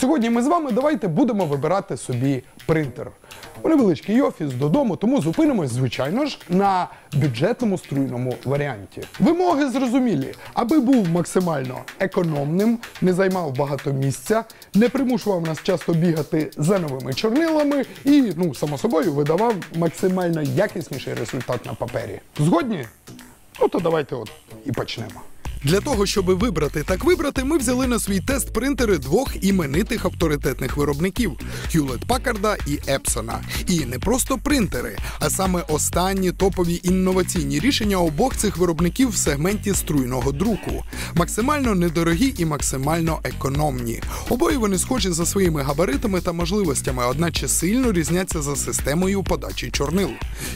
Сьогодні ми з вами давайте будемо вибирати собі принтер. Невеличкий офіс додому, тому зупинимось, звичайно ж, на бюджетному струйному варіанті. Вимоги зрозумілі, аби був максимально економним, не займав багато місця, не примушував нас часто бігати за новими чорнилами і, ну, само собою, видавав максимально якісніший результат на папері. Згодні? Ну то давайте от і почнемо. Для того, щоб вибрати так вибрати, ми взяли на свій тест принтери двох іменитих авторитетних виробників Hewlett Packard і Epson. І не просто принтери, а саме останні топові інноваційні рішення обох цих виробників в сегменті струйного друку. Максимально недорогі і максимально економні. Обоє вони схожі за своїми габаритами та можливостями, одначе сильно різняться за системою подачі чорнил.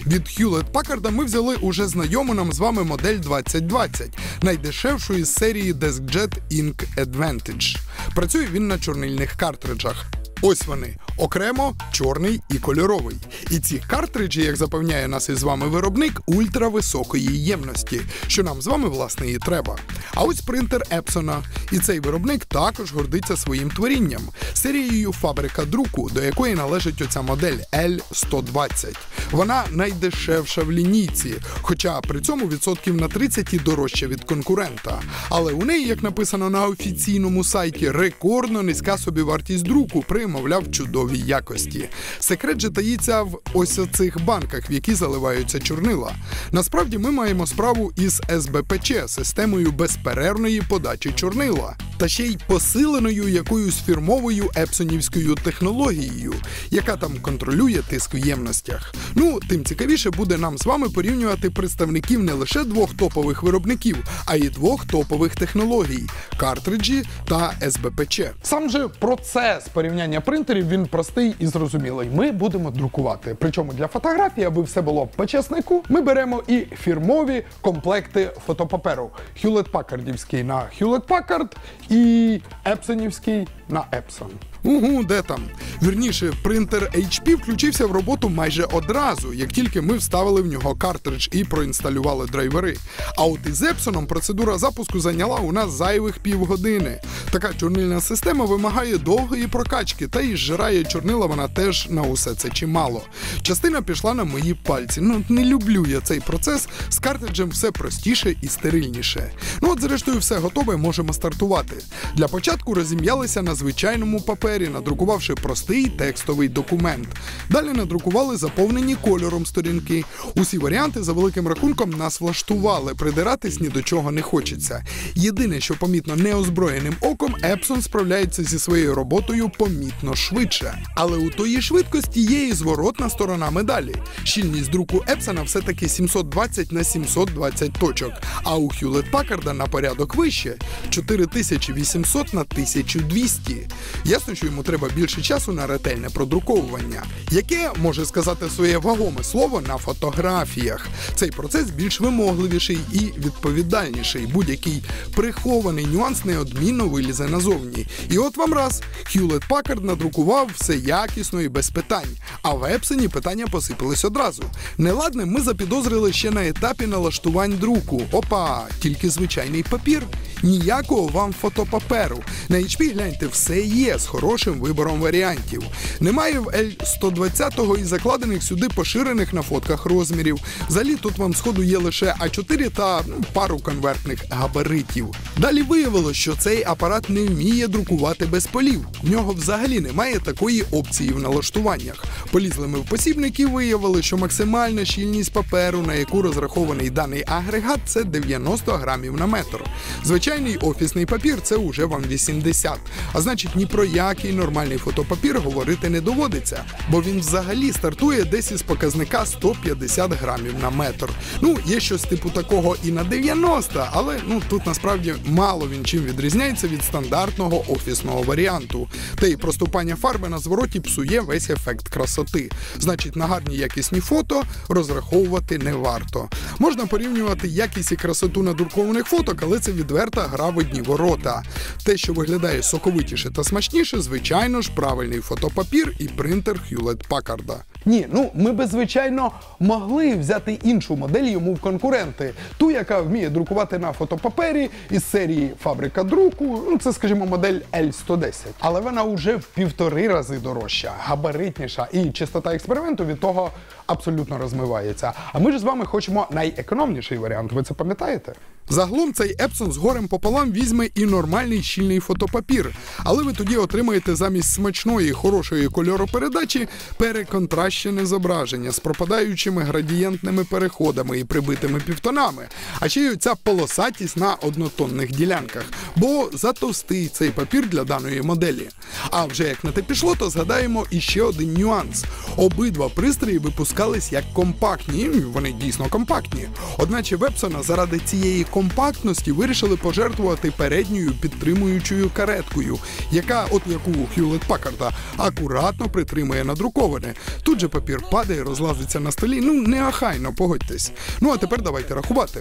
Від Hewlett Packard ми взяли уже знайому нам з вами модель 2020, найдешевшу із серії DeskJet Ink Advantage. Працює він на чорнильних картриджах. Ось вони окремо чорний і кольоровий. І ці картриджі, як запевняє нас із вами виробник, ультрависокої ємності, що нам з вами власне і треба. А ось принтер Epson. І цей виробник також гордиться своїм творінням, серією фабрика друку, до якої належить оця модель L120. Вона найдешевша в лінійці, хоча при цьому відсотків на 30 і дорожча від конкурента. Але у неї, як написано на офіційному сайті, рекордно низька собівартість друку при, мовляв, чудовій якості. Секрет же таїться в ось цих банках, в які заливаються чорнила. Насправді ми маємо справу із СБПЧ системою безперервної подачі чорнила, та ще й посиленою якоюсь фірмовою епсонівською технологією, яка там контролює тиск в ємностях. Ну, тим цікавіше буде нам з вами порівнювати представників не лише двох топових виробників, а й двох топових технологій картриджі та СБПЧ. Сам же процес порівняння принтерів він простий і зрозумілий. Ми будемо друкувати. Причому для фотографії, аби все було по чеснику, ми беремо і фірмові комплекти фотопаперу. Hewlett Packardівський на Hewlett Packard і Епсонівський на Epson. Угу, де там? Вірніше, принтер HP включився в роботу майже одразу, як тільки ми вставили в нього картридж і проінсталювали драйвери. А от із Epson процедура запуску зайняла у нас зайвих півгодини. Така чорнильна система вимагає довгої прокачки, та й зжирає чорнила вона теж на усе це чимало. Частина пішла на мої пальці. Ну не люблю я цей процес. З картриджем все простіше і стерильніше. Ну от, зрештою, все готове, можемо стартувати. Для початку розім'ялися на звичайному папері, надрукувавши простий текстовий документ. Далі надрукували заповнені кольором сторінки. Усі варіанти за великим рахунком нас влаштували. Придиратись ні до чого не хочеться. Єдине, що помітно неозброєним оком, Epson справляється зі своєю роботою помітно швидше. Але у тої швидкості є і зворотна сторона медалі. Щільність друку Epson все-таки 720 на 720 точок, а у Hewlett Packard на порядок вище 4800 на 1200. Ясно, що йому треба більше часу на ретельне продруковування, яке може сказати своє вагоме слово на фотографіях. Цей процес більш вимогливіший і відповідальніший. Будь-який прихований нюанс неодмінно вилізе назовні. І от вам раз Hewlett Packard надрукував все якісно і без питань. А в Епсені питання посипались одразу. Неладне ми запідозрили ще на етапі налаштувань друку. Опа, тільки звичайний папір. Ніякого вам фотопаперу. На HP гляньте, все є з хорошим вибором варіантів. Немає в L120 і закладених сюди поширених на фотках розмірів. Взагалі тут вам сходу є лише А4 та ну, пару конвертних габаритів. Далі виявилось, що цей апарат не вміє друкувати без полів. В нього взагалі немає такої опції в налаштуваннях. Полізли ми в посібники, виявили, що максимальна щільність паперу, на яку розрахований даний агрегат, це 90 грамів на метр. Звичайний офісний папір це уже вам 80. А значить, ні про який нормальний фотопапір говорити не доводиться, бо він взагалі стартує десь із показника 150 грамів на метр. Ну, є щось типу такого і на 90, але ну тут насправді мало він чим відрізняється від стандартного офісного варіанту. Та й проступання фарби на звороті псує весь ефект красоти. Значить, на гарні якісні фото розраховувати не варто. Можна порівнювати якість і красоту надрукованих фоток, але це відверта гра в одні ворота. Те, що виглядає соковитіше та смачніше, звичайно ж, правильний фотопапір і принтер Hewlett Packard. Ні, ну ми би звичайно могли взяти іншу модель йому в конкуренти, ту, яка вміє друкувати на фотопапері із серії Фабрика друку. Ну це, скажімо, модель L110. Але вона вже в півтори рази дорожча, габаритніша, і частота експерименту від того абсолютно розмивається. А ми ж з вами хочемо найекономніший варіант. Ви це пам'ятаєте? Загалом цей Епсон з горем пополам візьме і нормальний щільний фотопапір, але ви тоді отримаєте замість смачної хорошої кольоропередачі переконтращене зображення з пропадаючими градієнтними переходами і прибитими півтонами, а ще й оця полосатість на однотонних ділянках, бо затовстий цей папір для даної моделі. А вже як на те пішло, то згадаємо іще один нюанс: обидва пристрої випускались як компактні, вони дійсно компактні. Одначе Вепсона заради цієї компактності вирішили пожертвувати передньою підтримуючою кареткою, яка, от як у Хьюлет Пакарда, акуратно притримує надруковане. Тут же папір падає, розлазиться на столі. Ну неахайно, погодьтесь. Ну а тепер давайте рахувати.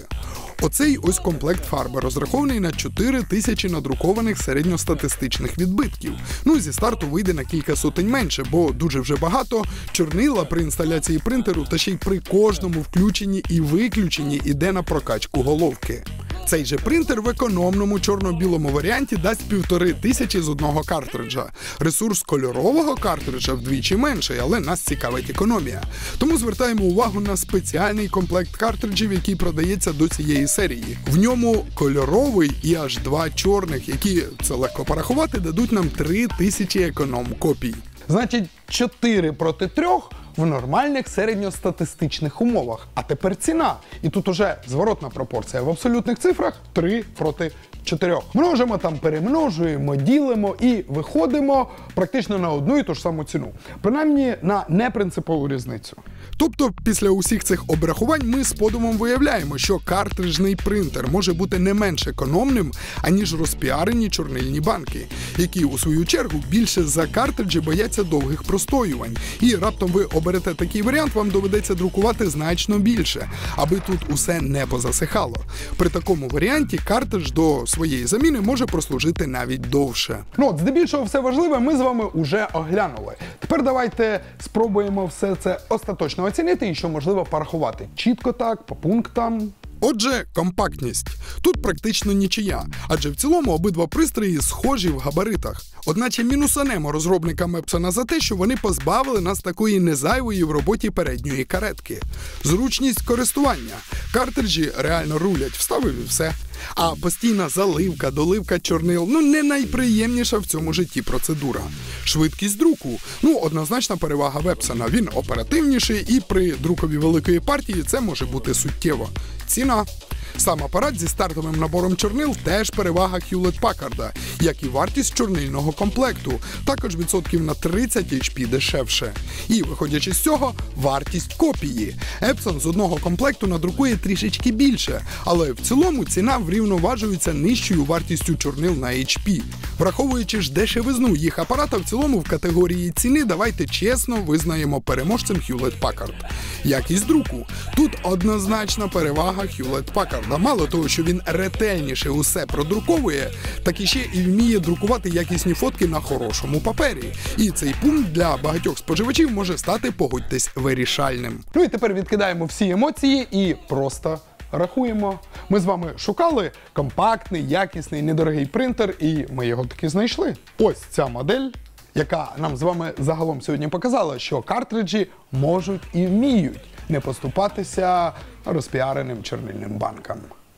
Оцей ось комплект фарби розрахований на 4 тисячі надрукованих середньостатистичних відбитків. Ну зі старту вийде на кілька сотень менше, бо дуже вже багато чорнила при інсталяції принтеру та ще й при кожному включенні і виключенні іде на прокачку головки. Цей же принтер в економному чорно-білому варіанті дасть півтори тисячі з одного картриджа. Ресурс кольорового картриджа вдвічі менший, але нас цікавить економія. Тому звертаємо увагу на спеціальний комплект картриджів, який продається до цієї серії. В ньому кольоровий і аж два чорних, які це легко порахувати, дадуть нам три тисячі економ копій. Значить, 4 проти 3 в нормальних середньостатистичних умовах. А тепер ціна. І тут уже зворотна пропорція. В абсолютних цифрах 3 проти 4. Множимо там, перемножуємо, ділимо і виходимо практично на одну і ту ж саму ціну. Принаймні на непринципову різницю. Тобто, після усіх цих обрахувань ми з подумом виявляємо, що картриджний принтер може бути не менш економним, аніж розпіарені чорнильні банки, які у свою чергу більше за картриджі бояться довгих простоювань. І раптом ви оберете такий варіант, вам доведеться друкувати значно більше, аби тут усе не позасихало. При такому варіанті картридж до своєї заміни може прослужити навіть довше. Ну от здебільшого все важливе ми з вами уже оглянули. Тепер давайте спробуємо все це остаточно оцінити і що можливо порахувати. Чітко так, по пунктам. Отже, компактність. Тут практично нічия, адже в цілому обидва пристрої схожі в габаритах. Одначе мінусанемо розробникам Епсона за те, що вони позбавили нас такої незайвої в роботі передньої каретки. Зручність користування. Картриджі реально рулять, вставив і все. А постійна заливка, доливка чорнил ну не найприємніша в цьому житті процедура. Швидкість друку. Ну, однозначна перевага Вебсена. Він оперативніший і при друкові великої партії це може бути суттєво. Ціна. Сам апарат зі стартовим набором чорнил теж перевага Hewlett Packard, як і вартість чорнильного комплекту, також відсотків на 30 HP дешевше. І, виходячи з цього, вартість копії. Epson з одного комплекту надрукує трішечки більше, але в цілому ціна врівноважується нижчою вартістю чорнил на HP. Враховуючи ж дешевизну їх апарата, в цілому в категорії ціни давайте чесно визнаємо переможцем Hewlett Packard. Якість друку. Тут однозначна перевага Hewlett Packard. Мало того, що він ретельніше усе продруковує, так і ще і вміє друкувати якісні фотки на хорошому папері. І цей пункт для багатьох споживачів може стати, погодьтесь, вирішальним. Ну і тепер відкидаємо всі емоції і просто. Рахуємо. Ми з вами шукали компактний, якісний, недорогий принтер, і ми його таки знайшли. Ось ця модель, яка нам з вами загалом сьогодні показала, що картриджі можуть і вміють не поступатися розпіареним чорнильним банкам.